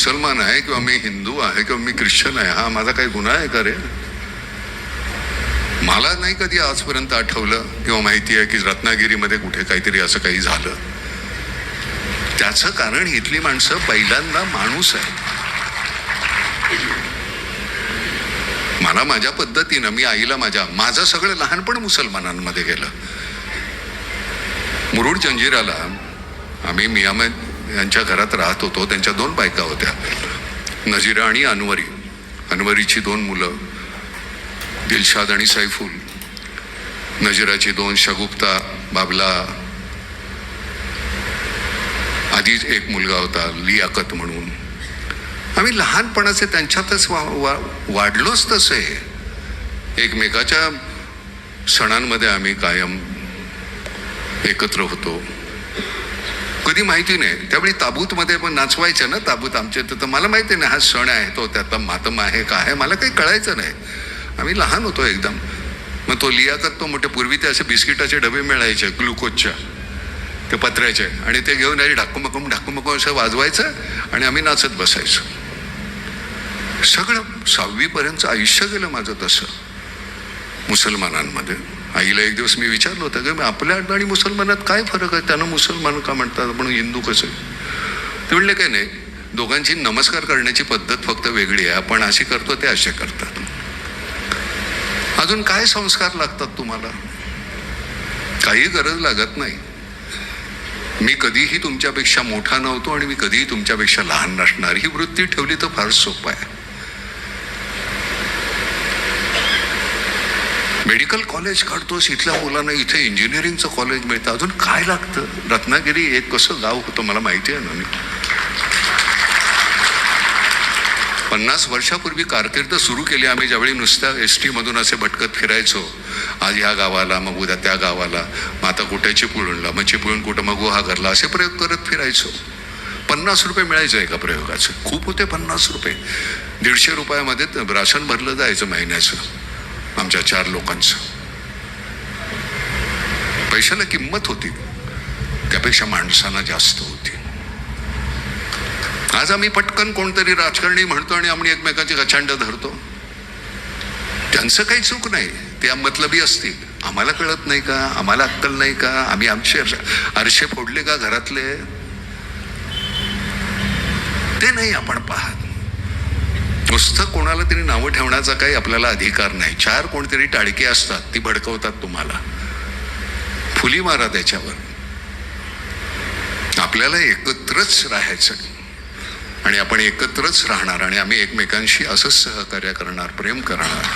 मुसलमान आहे किंवा मी हिंदू आहे किंवा मी ख्रिश्चन आहे हा माझा काही गुन्हा आहे का रे? मला नाही कधी आजपर्यंत आठवलं किंवा माहिती आहे की रत्नागिरीमध्ये कुठे काहीतरी असं काही झालं. त्याचं कारण इथली माणसं पहिल्यांदा माणूस आहे मला माझ्या पद्धतीनं मी आईला माझ्या माझं सगळं लहानपण मुसलमानांमध्ये गेलं. मुरुड जंजिराला आम्ही मियामध्ये यांच्या घरात राहत होतो. त्यांच्या दोन बायका होत्या. नजीरा आणि अनवरी. अनवरीची दोन मुलं दिलशाद आणि सैफुल. नजीराची दोन शगुप्ता बाबला. आधीच एक मुलगा होता लियाकत म्हणून. आम्ही लहानपणाचे त्यांच्यातच वा, वा वाढलोच तसे. एकमेकाच्या सणांमध्ये आम्ही कायम एकत्र होतो. कधी माहिती नाही. त्यावेळी ताबूतमध्ये पण नाचवायचं ना ताबूत आमच्या तर मला माहिती नाही हा सण आहे तो त्यात मातम आहे का आहे मला काही कळायचं नाही. आम्ही लहान होतो एकदम. मग तो लियाकत तो मोठे पूर्वी ते असे बिस्किटाचे डबे मिळायचे ग्लुकोजच्या ते पत्र्याचे. आणि ते घेऊन आधी ढाकूमकूम ढाकूमकूम असं वाजवायचं आणि आम्ही नाचत बसायचो. सगळं सहावीपर्यंत आयुष्य गेलं माझं तसं मुसलमानांमध्ये. आईला एक दिवस मी विचारलं होतं की आपल्या आणि मुसलमानात काय फरक आहे? त्यांना मुसलमान का म्हणतात? म्हणून हिंदू कसं ते म्हणले काय नाही दोघांची नमस्कार करण्याची पद्धत फक्त वेगळी आहे. आपण अशी करतो ते असे करतात. अजून काय संस्कार लागतात तुम्हाला? काही गरज लागत नाही. मी कधीही तुमच्यापेक्षा मोठा नव्हतो आणि मी कधीही तुमच्यापेक्षा लहान नसणार. ही वृत्ती ठेवली तर फार सोपं आहे. मेडिकल कॉलेज काढतोस इथल्या मुलांना इथे इंजिनिअरिंगचं कॉलेज मिळतं. अजून काय लागतं? रत्नागिरी एक कसं गाव होतं मला माहिती आहे ना मी. पन्नास वर्षापूर्वी कारकीर्द सुरू केली आम्ही ज्यावेळी नुसत्या एस टीमधून असे भटकत फिरायचो. आज ह्या गावाला मग उद्या त्या गावाला. मग आता कुठे चिपळूणला मग चिपळूण कुठं मग गुहागरला असे प्रयोग करत फिरायचो. पन्नास रुपये मिळायचे एका प्रयोगाचं. खूप होते पन्नास रुपये. दीडशे रुपयामध्ये राशन भरलं जायचं महिन्याचं. आमच्या चार लोकांचं. पैशाला किंमत होती. त्यापेक्षा माणसांना जास्त होती. आज आम्ही पटकन कोणतरी राजकारणी म्हणतो आणि आम्ही एकमेकांची गचांड धरतो. त्यांचं काही चूक नाही. ते मतलबी असतील. आम्हाला कळत नाही का? आम्हाला अक्कल नाही का? आम्ही आमचे आरशे फोडले का घरातले? ते नाही आपण पाहत. नुसतं कोणाला तरी नावं ठेवण्याचा काही आपल्याला अधिकार नाही. चार कोणतरी टाळकी असतात ती भडकवतात तुम्हाला. फुली मारा त्याच्यावर. आपल्याला एकत्रच राहायचं. आणि आपण एकत्रच राहणार आणि आम्ही एकमेकांशी असंच सहकार्य करणार प्रेम करणार.